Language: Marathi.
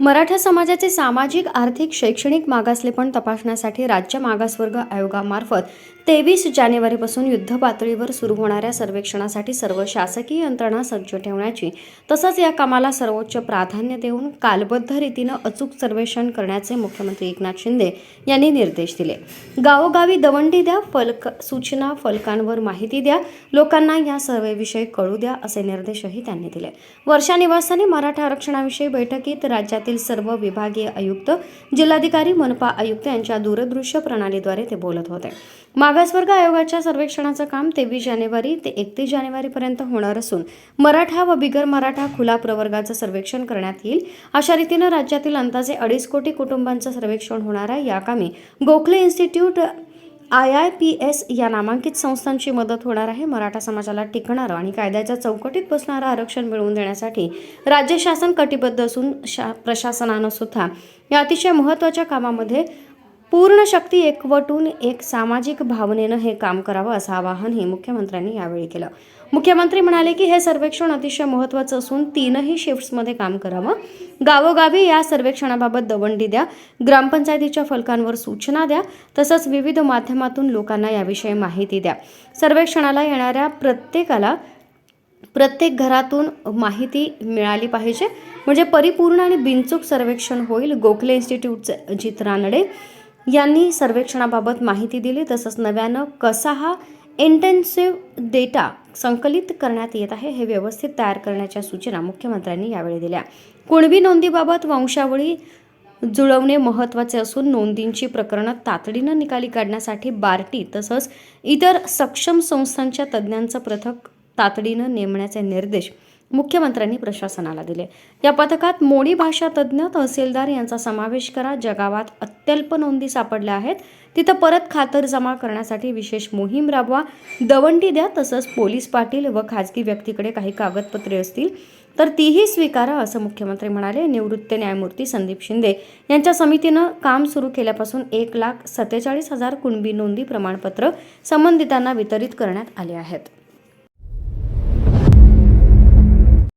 मराठा समाजाचे सामाजिक आर्थिक शैक्षणिक मागासलेपण तपासण्यासाठी राज्य मागासवर्ग आयोगामार्फत तेवीस जानेवारीपासून युद्ध पातळीवर सुरू होणाऱ्या सर्वेक्षणासाठी सर्व शासकीय यंत्रणा सज्ज ठेवण्याची तसंच या कामाला सर्वोच्च प्राधान्य देऊन कालबद्ध रीतीनं अचूक सर्वेक्षण करण्याचे मुख्यमंत्री एकनाथ शिंदे यांनी निर्देश दिले. गावोगावी दवंडी द्या फलक सूचना फलकांवर माहिती द्या लोकांना या सर्वेविषयी कळू द्या असे निर्देशही त्यांनी दिले. वर्षा निवासाने मराठा आरक्षणाविषयी बैठकीत राज्यातील सर्व विभागीय आयुक्त जिल्हाधिकारी मनपा आयुक्त यांच्या दूरदृश्य प्रणालीद्वारे ते बोलत होते. मागासवर्ग आयोगाच्या सर्वेक्षणाचं काम तेवीस जानेवारी ते एकतीस जानेवारीपर्यंत होणार असून मराठा व बिगर मराठा खुला प्रवर्गाचं सर्वेक्षण करण्यात येईल. अशा रीतीनं राज्यातील अंदाजे अडीच कोटी कुटुंबांचं सर्वेक्षण होणार आहे. या कामी Gokhale institute I I P S या नामांकित संस्थांची मदत होणार आहे. मराठा समाजाला टिकणारं आणि कायद्याच्या चौकटीत बसणारं आरक्षण मिळवून देण्यासाठी राज्य शासन कटिबद्ध असून शा प्रशासनानं सुद्धा या अतिशय महत्त्वाच्या कामामध्ये पूर्ण शक्ती एकवटून एक सामाजिक भावनेनं हे काम करावं असं आवाहनही मुख्यमंत्र्यांनी यावेळी केलं. मुख्यमंत्री म्हणाले की हे सर्वेक्षण अतिशय महत्त्वाचं असून तीनही शिफ्ट्समध्ये काम करावं. गावोगावी या सर्वेक्षणाबाबत दवंडी द्या. ग्रामपंचायतीच्या फलकांवर सूचना द्या. तसंच विविध माध्यमातून लोकांना याविषयी माहिती द्या. सर्वेक्षणाला येणाऱ्या प्रत्येकाला प्रत्येक घरातून माहिती मिळाली पाहिजे. म्हणजे परिपूर्ण आणि बिनचूक सर्वेक्षण होईल. गोखले इन्स्टिट्यूटचे अजित रानडे यांनी सर्वेक्षणाबाबत माहिती दिली. तसंच नव्यानं कसा हा इंटेन्सिव्ह डेटा संकलित करण्यात येत आहे हे व्यवस्थित तयार करण्याच्या सूचना मुख्यमंत्र्यांनी यावेळी दिल्या. कुणबी नोंदीबाबत वंशावळी जुळवणे महत्त्वाचे असून नोंदींची प्रकरणं तातडीनं निकाली काढण्यासाठी बार्टी तसंच इतर सक्षम संस्थांच्या तज्ज्ञांचं पथक तातडीनं नेमण्याचे निर्देश मुख्यमंत्र्यांनी प्रशासनाला दिले. या पथकात मोडी भाषा तज्ज्ञ तहसीलदार यांचा समावेश करा जगावात अत्यल्प नोंदी सापडल्या आहेत. तिथं परत खातर जमा करण्यासाठी विशेष मोहीम राबवा. दवंडी द्या तसंच पोलीस पाटील व खाजगी व्यक्तीकडे काही कागदपत्रे असतील तर तीही स्वीकारा असं मुख्यमंत्री म्हणाले. निवृत्त न्यायमूर्ती संदीप शिंदे यांच्या समितीनं काम सुरू केल्यापासून एक लाख सत्तेचाळीस हजार कुणबी नोंदी प्रमाणपत्र संबंधितांना वितरित करण्यात आले आहेत.